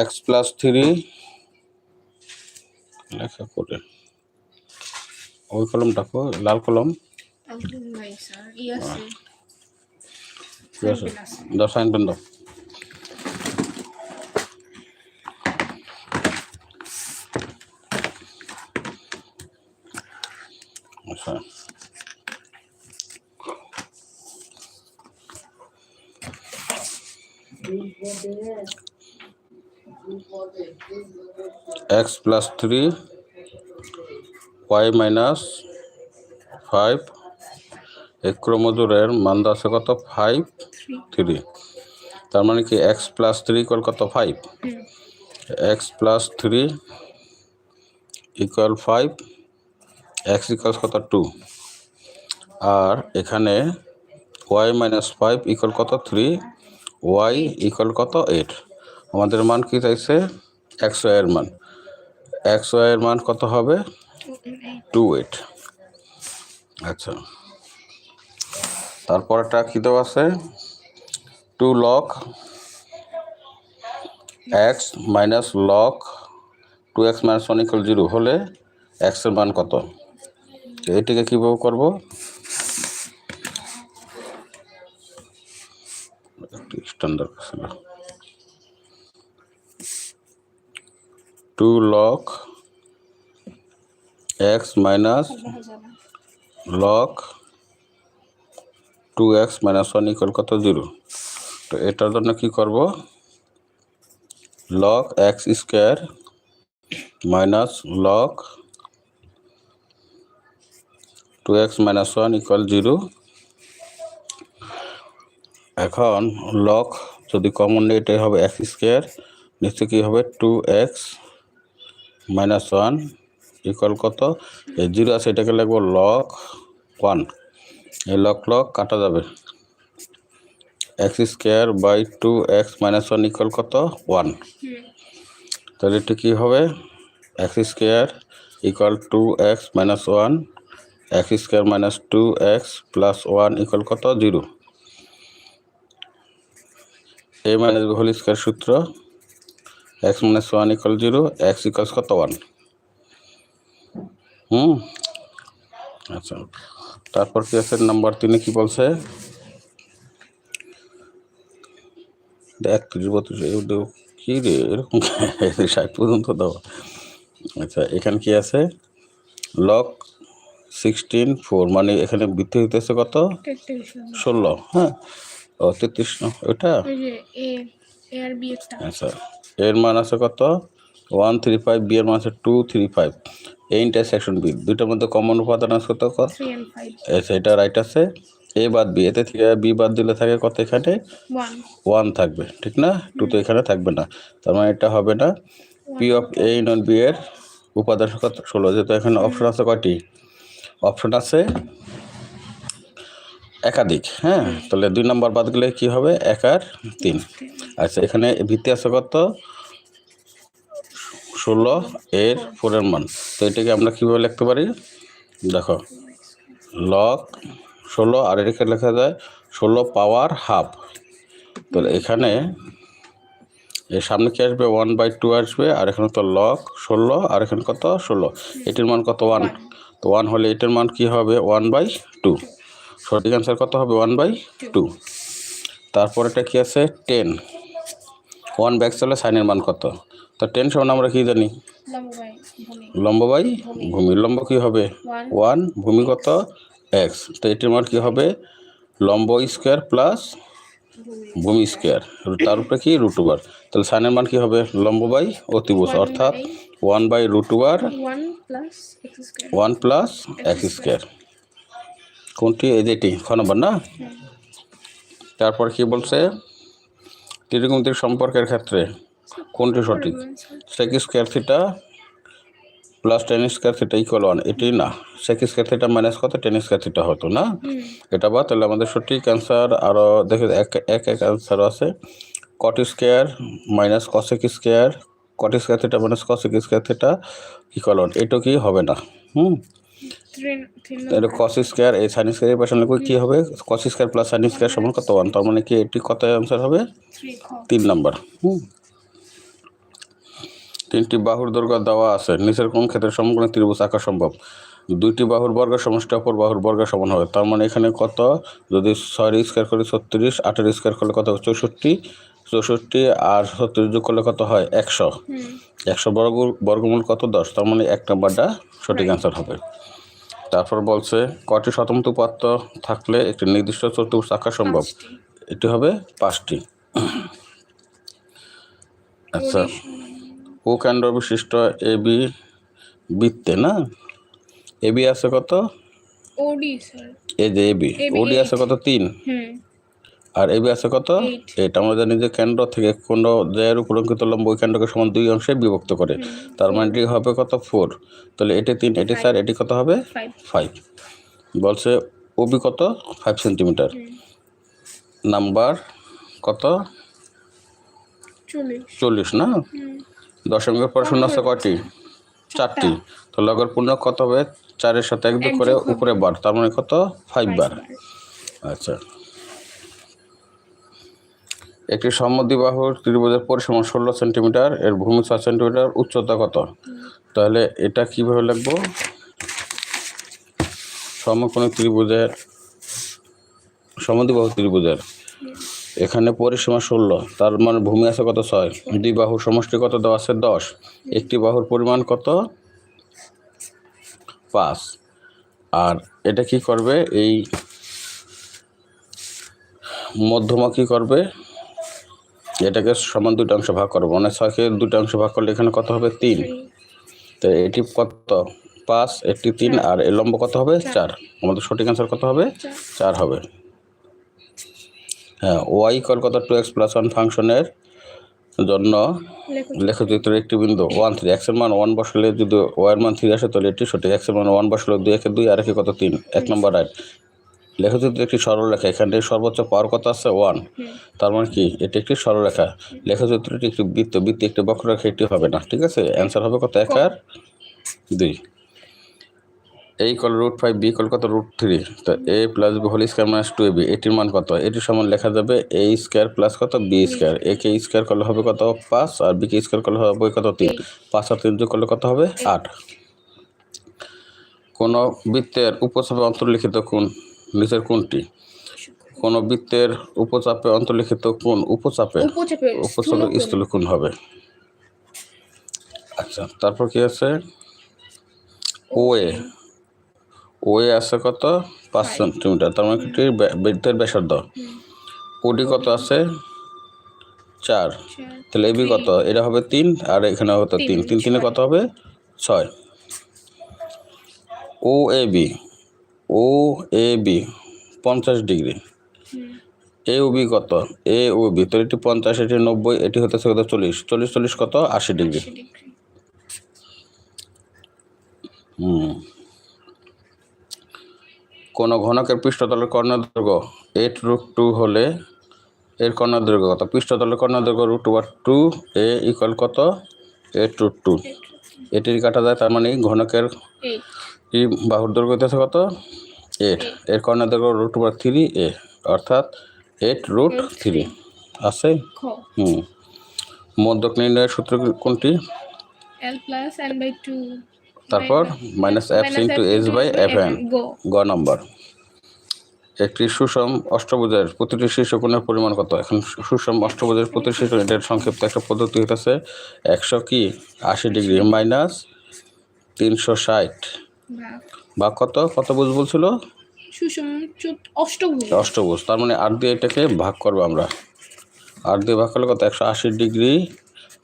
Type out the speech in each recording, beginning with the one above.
X plus three লেখা করে ওই কলমটা লাল কলম? দাও সাইন পেন দাও। আচ্ছা। X plus three Y minus five এক ক্রমজোরের মান আছে কত ফাইভ থ্রি তার মানে কি এক্স প্লাস থ্রি ইকুয়াল কত five X plus three equal five X equal কত টু আর এখানে ওয়াই মাইনাস ফাইভ ইকুয়াল কত থ্রি ওয়াই ইকুয়াল কত এইট আমাদের মান কি চাইছে এক্সের মান। এক্স ওয়াইয়ের মান কত হবে? টু এইট আচ্ছা। তারপরটা কী দেওয়া আছে? Two log X minus log two X minus one equal zero হলে এক্সের মান কত? এটিকে কীভাবে করব? একটি স্ট্যান্ডার্ড ছিল। Two log X minus log two X minus one equal কত জিরো? তো এটার জন্য কি করব? Log X square minus log two X minus one equal zero. এখন লক যদি কমন নেই, এটাই হবে এক্স স্কোয়ার, নিচে কী হবে? Two X minus one equal কত? এই জিরো আছে, এটাকে লিখব লক ওয়ান এই লক লক কাটা যাবে। X square by two X minus one equal কত? ওয়ান তাহলে এটা কী হবে? X square equal two X minus one X square minus two X plus one equal কত? Zero A minus whole square সূত্র X minus one equal zero X equals কত one হুম। আচ্ছা তারপর কি আছে নাম্বার তিনে কি বলছে? একত্রিশ বত্রিশ এই কি রে এরকম ষাট পর্যন্ত দাও। আচ্ছা এখানে কি আছে? লক সিক্সটিন ফোর মানে এখানে বৃদ্ধি হইতেছে কত? ষোলো হ্যাঁ। ও তেত্রিশ ওটা আচ্ছা এর মান আছে কত? ওয়ান থ্রি ফাইভ বি এর মান আছে টু থ্রি ফাইভ এই ইন্টারসেকশন বি দুইটার মধ্যে কমন উপাদান আছে কত? কত আচ্ছা এটা রাইট আছে। এ বাদ বি এতে থেকে বি বাদ দিলে থাকে কত এখানে? ওয়ান ওয়ান থাকবে ঠিক না? টু তো এখানে থাকবে না। তার মানে এটা হবে না। P of A non B এর উপাদান কত? ষোলো যেহেতু এখানে অপশন আছে কয়টি? অপশন আছে একাধিক হ্যাঁ? তাহলে দুই নম্বর বাদ গেলে কি হবে? এক আর তিন। আচ্ছা এখানে ভিত্তি আছে কত? ষোলো এর ফোরের মান। তো এটাকে আমরা কীভাবে লিখতে পারি? দেখো লক ষোলো আর এটাকে লেখা যায় ষোলো পাওয়ার হাফ তো এখানে এর সামনে কি আসবে? ওয়ান বাই টু আসবে আর এখানে তো লক ষোলো আর এখানে কত? ষোলো। এটির মান কত? ওয়ান তো ওয়ান হলে এটির মান কি হবে? ওয়ান বাই টু সঠিক অ্যান্সার কত হবে? ওয়ান বাই টু তারপরেটা কি আছে? টেন ওয়ান ব্যাক চলে সাইনের মান কত? তো টেন সমান আমরা কী জানি? লম্ব বাই ভূমি। লম্ব কী হবে? ওয়ান ওয়ান ভূমি কত? এক্স তো এটির মান কী হবে? লম্ব স্কোয়ার প্লাস ভূমি। স্কোয়ার তার উপরে কি? রুট ওভার তাহলে সাইনের মান কি হবে? লম্ব বাই অতিভুজ অর্থাৎ one by root over one plus X square one plus X square কোনটি? এই যেটি খ নম্বর না? তারপর কি বলছে? ত্রিকোণমিতিক সম্পর্কের ক্ষেত্রে কোনটি সঠিক? Sec square theta plus tan square theta equal one এটি না। সেক স্কোয়ার থিটা মাইনাস কত? টেন স্কোয়ার থিটা হতো না? এটা বা তাহলে আমাদের সঠিক অ্যান্সার আরও দেখে এক এক এক অ্যান্সার আছে। Cot square minus cosec square cot square theta minus cosec square theta equal one এটা কি? হবে না। হুম? এটা কস স্কোয়ার এই সাইন স্কোয়ার পাশে লিখবে কী হবে? Cos square plus sine square সমান কত? ওয়ান তার মানে কি এটি কত অ্যান্সার হবে? তিন নাম্বার হুম। তিনটি বাহুর দৈর্ঘ্য দেওয়া আছে। নিচের কোন ক্ষেত্রে সমগ্র ত্রিভুজ আঁকা সম্ভব? দুইটি বাহুর বর্গ সমষ্টি অপর বাহুর বর্গ সমান হবে। তার মানে এখানে কত? যদি ছয়ের স্কোয়ার করি ছত্রিশ আটের স্কোয়ার করলে কত? হবে? চৌষট্টি। চৌষট্টি আর ছত্রিশ যোগ করলে কত হয়? একশো। একশো বর্গ বর্গমূল কত? দশ। তার মানে এক নাম্বারটা সঠিক অ্যান্সার হবে। তারপর বলছে কটি স্বতন্ত্র উপাত্ত থাকলে একটি নির্দিষ্ট চতুর্থ আঁকা সম্ভব? এটি হবে পাঁচটি। আচ্ছা। ও কেন্দ্র বিশিষ্ট এ বি বৃত্তে না? এ বি আছে কত? ওডি স্যার। এই যে এ বি। ওডি আছে কত? তিন। হুম। আর এ বি আছে কত. এইট আমরা জানি যে কেন্দ্র থেকে কোন জায়ের উপলঙ্কিত লম্ব ওই কেন্দ্রকে সমান দুই অংশে বিভক্ত করে। তার মানে এটি হবে কত? ফোর তাহলে এটি তিন এটি চার এটি কত হবে? ফাইভ বলছে ওবি কত? ফাইভ সেন্টিমিটার নাম্বার কত? চল্লিশ। না? দশমিকের পর শূন্য আছে কয়টি? চারটি। তো লগের পূর্ণ কত হবে? চারের সাথে এক করে উপরে বার। তার মানে কত? ফাইভ বার। আচ্ছা। একটি সমদ্বিবাহুর ত্রিভুজের পরিসীমা ষোলো সেন্টিমিটার, এর ভূমি ছয় সেন্টিমিটার, উচ্চতা কত? তাহলে এটা কীভাবে লিখব? সমকোণী ত্রিভুজের সমদ্বিবাহু ত্রিভুজের। এখানে পরিসীমা ষোলো, তার মানে ভূমি আছে কত? ছয়। দুই বাহুর সমষ্টি কত? দেওয়া আছে দশ। একটি বাহুর পরিমাণ কত? পাঁচ। আর এটা কি করবে? এই মধ্যমা কি করবে? এটাকে সমান দুটো অংশ ভাগ করব। মানে ছয়কে দুটো অংশ ভাগ করলে এখানে কত হবে? তিন। তো এটি কত? পাঁচ একটি তিন আর এর লম্ব কত হবে? চার। আমাদের সঠিক অ্যান্সার কত হবে? চার। হবে। হ্যাঁ ওয়াই কল কত? টু এক্স প্লাস ওয়ান ফাংশনের জন্য লেখো লেখচিত্রের একটি বিন্দু ওয়ান থ্রি এক্সের মান ওয়ান বসালে যদি ওয়ার মান থ্রি আসে তাহলে এটি সঠিক। এক্সের মান ওয়ান বসালে দুই একে দুই আর একে কত? তিন। এক নম্বর রাইট লেখচিত্রে একটি সরলরেখা এখানে সর্বোচ্চ পাওয়ার কত আছে? ওয়ান তার মানে কি? এটি একটি সরলরেখা লেখচিত্রটি একটি বৃত্ত। বৃত্তে একটি বক্ররেখা এটি হবে না। ঠিক আছে? অ্যান্সার হবে কত? এক আর দুই। এই call root five B call কত? রুট থ্রি তো A plus B whole square minus two A B এটির মান কত? এটির সমান লেখা যাবে এ স্কোয়ার প্লাস কত? বি স্কোয়ার এ কে স্কোয়ার করলে হবে কত? পাঁচ। আর বি কে স্কোয়ার করলে হবে কত? তিন। পাঁচ আর তিন যোগ করলে কত হবে? আট। কোন বৃত্তের উপচাপে অন্তর্লিখিত কোণ নিচের কোনটি? কোন বৃত্তের উপচাপে অন্তর্লিখিত কোন উপচাপে উপচাপে উপচাপে স্থূল কোণ হবে? আচ্ছা তারপর কি আছে? ও এ ও এ আছে কত? পাঁচ সেন্টিমিটার। তার মানে কি বৃত্তের ব্যাসার্ধ? ওডি কত আছে? চার। তাহলে এবি কত? এটা হবে তিন আর এখানে হতো তিন। তিন। তিনে কত হবে? ছয়। O A B O A B পঞ্চাশ ডিগ্রি। এ ও বি কত? এ ও বি তো এটি পঞ্চাশ এটি নব্বই এটি হতেছে কত? চল্লিশ। চল্লিশ চল্লিশ কত? আশি ডিগ্রি। হুম। কোনো ঘনকের পৃষ্ঠতলের কর্ণের দৈর্ঘ্য এইট রুট টু হলে এর কর্ণের দৈর্ঘ্য কত? পৃষ্ঠতলের কর্ণের দৈর্ঘ্য root over two A equal কত? Eight root two. এটির কাটা যায় তার মানে ঘনকের এই বাহুর দৈর্ঘ্য হইতেছে কত? এইট এর কর্ণের দৈর্ঘ্য রুট ওভার থ্রি এ অর্থাৎ এইট রুট থ্রি আছে? হুম। মধ্যক নির্ণয়ের সূত্র কোনটি? তারপর minus F into H by F N গ নম্বর। একটি সুষম অষ্টভুজের প্রতিটি শীর্ষকোণের পরিমাণ কত? এখন সুষম অষ্টভুজের প্রতিটি শীর্ষ এটার সংক্ষিপ্ত একটা পদ্ধতি হইতেছে একশো কি? আশি ডিগ্রি মাইনাস তিনশো ষাট। ভাগ কত? কত বুঝ বলছিল? সুষম অষ্টভুজ অষ্টভুজ তার মানে আট দিয়ে এটাকে ভাগ করব আমরা। আট দিয়ে ভাগ করলে কত? একশো আশি ডিগ্রি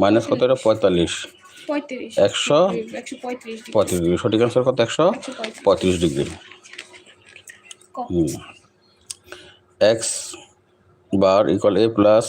মাইনাস কত? এটা পঁয়তাল্লিশ। একশো পঁয়ত্রিশ ডিগ্রি। সঠিক অ্যান্সার কত? একশো পঁয়ত্রিশ। ডিগ্রি। ক? X bar equal A plus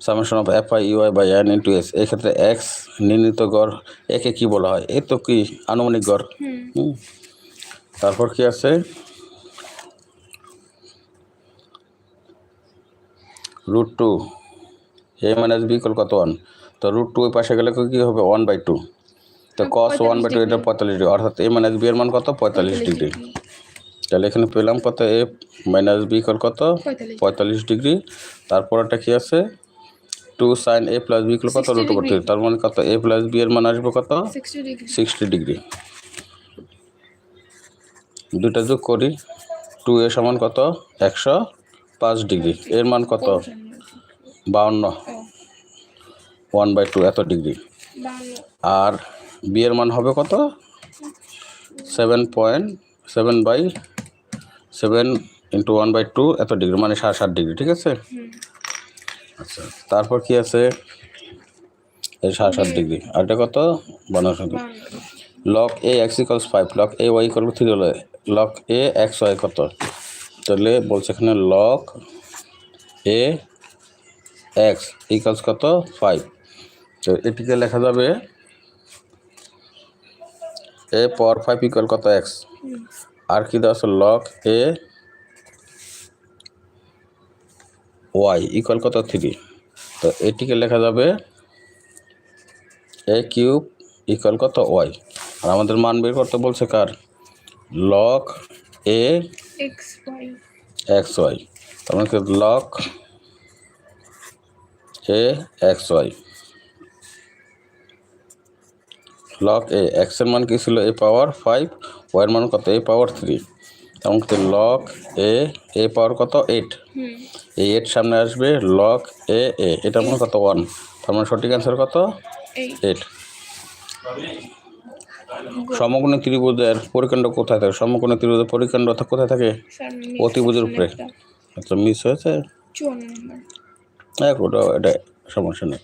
summation of F I UI by N into S এক্ষেত্রে এক্স নির্ণীত গড় একে কি বলা হয়? এ তো কি আনুমানিক গড়। তারপর কি আছে? Root two. A minus B equal কত? ওয়ান। তো রুট টু ওই পাশে গেলে কি হবে? One by two. তো কস ওয়ান বাই টু এটা পঁয়তাল্লিশ ডিগ্রি। অর্থাৎ এ মাইনাস বি এর মান কত? পঁয়তাল্লিশ ডিগ্রি। তাহলে এখানে পেলাম কত? এ মাইনাস বি কল কত? পঁয়তাল্লিশ ডিগ্রি। তারপর তারপরটা কি আছে? Two sine A plus B কত 60 রুট ওভার degree। তার মানে কত? এ প্লাস বি এর মান আসবে কত? সিক্সটি ডিগ্রি সিক্সটি ডিগ্রি দুটা যোগ করি টু এ সমান কত? একশো পাঁচ ডিগ্রি এর মান কত? বাউন্ন। ওয়ান বাই টু এত ডিগ্রি আর বি এর মান হবে কত? Seven point seven by seven into one by two এত ডিগ্রি মানে সাড়ে সাত ডিগ্রি ঠিক আছে? আচ্ছা তারপর কি আছে? সাড়ে সাত ডিগ্রি। আর এটা কত? বান্ন log A X equals five log A Y equal three হলে লক এ এক্স ওয়াই কত? তাহলে বলছে এখানে লক এ এক্স ইকলস কত? ফাইভ তো এটিকে লেখা যাবে এ পাওয়ার ফাইভ ইকুয়াল কত এক্স আর কি দেওয়া আছে? লক এ ওয়াই ইকুয়াল কত? থ্রি তো এটিকে লেখা যাবে এ কিউব ইকুয়াল কত? ওয়াই। আর আমাদের মান বের করতে বলছে কার? লক এ এক্স ওয়াই তার মানে log A X Y log A এক্সের মান কি ছিল? এ পাওয়ার ফাইভ ওয়াইয়ের মান কত? এ পাওয়ার থ্রি তেমন লক এ এ পাওয়ার কত? এইট এই এইট সামনে আসবে লক এ এ এটার মনে কত? ওয়ান তার মানে সঠিক অ্যান্সার কত? এই এইট সমকোণ ত্রিভুজের পরিকাণ্ড কোথায় থাকে? সমকোণ ত্রিভুজের পরিকাণ্ড অর্থাৎ কোথায় থাকে? অতিভুজের উপরে। আচ্ছা মিস হয়েছে? ওটা এটা সমস্যা নেই।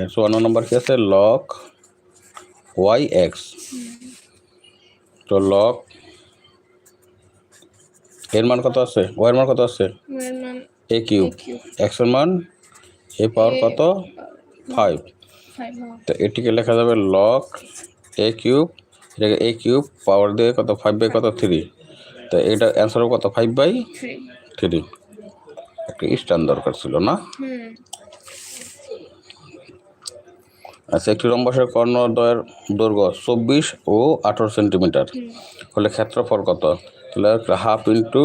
এর চুয়ান্ন নম্বর কি আছে? লক ওয়াই এক্স তো লক এর মান কত আছে? ও এর মান কত আছে? এ কিউ এক্সের এক্সের মান? এ পাওয়ার কত? ফাইভ তো এটিকে লেখা যাবে লক এ কিউব এটাকে এ কিউব পাওয়ার দিয়ে কত? ফাইভ বাই কত? থ্রি তো এটা অ্যান্সার কত? ফাইভ বাই থ্রি একটা স্ট্যান্ড দরকার ছিল না হুম আচ্ছা একটি রম্বসের কর্ণদ্বয়ের দৈর্ঘ্য চব্বিশ ও আঠারো সেন্টিমিটার। হলে ক্ষেত্রফল কত? তাহলে হাফ ইন্টু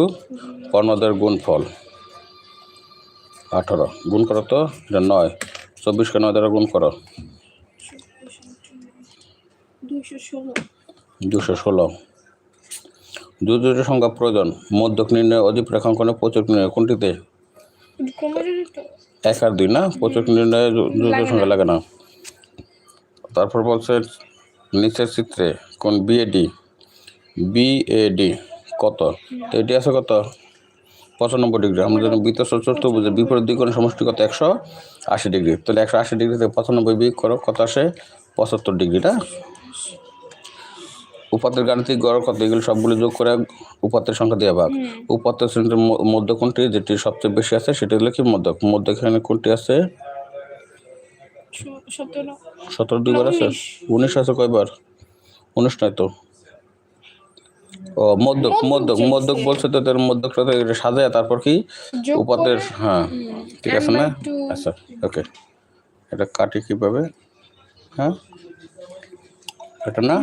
কর্ণদ্বয়ের গুণফল আঠারো। গুণ করো তো এটা নয়। চব্বিশকে নয় দ্বারা গুণ করো। দুশো ষোলো। দুশো ষোলো। দুটো সংখ্যা প্রয়োজন। মধ্যক নির্ণয় অধিক রেখাঙ্কনে প্রচুর নির্ণয়। কোনটিতে? এক আর দুই না? প্রচুর নির্ণয়ে দুটো সংখ্যা লাগে না। তারপর বলছে নিচের চিত্রে কোন বিএডি বিএডি কত? তো এটি আছে কত? পঁচানব্বই ডিগ্রি। আমরা জানি বৃত্ত চতুর্থভুজের বিপরীত দ্বিকোণের সমষ্টি কত? একশো আশি ডিগ্রি। তাহলে একশো আশি ডিগ্রি থেকে পঁচানব্বই বিয়োগ করো কত আসে? পঁচাত্তর ডিগ্রিটা উপাত্তের গাণিতিক গড় কত? এগুলো সবগুলো যোগ করে উপাত্তের সংখ্যা দিয়ে ভাগ। উপাত্তের শ্রেণির মধ্য কোনটি? যেটি সবচেয়ে বেশি আছে সেটি হলো কি মধ্যক এখানে কোনটি আছে? সতেরো। সতেরো দুইবার আছে? উনিশ। আছে কয়বার? উনিশ নয় তো? ও মদ্যক মদ্যক মদ্যক বলছে তো তার মদ্যক এটা সাজায় তারপর কি? উপাদের হ্যাঁ। ঠিক আছে না? আচ্ছা ওকে এটা কাটি কীভাবে? হ্যাঁ? এটা না?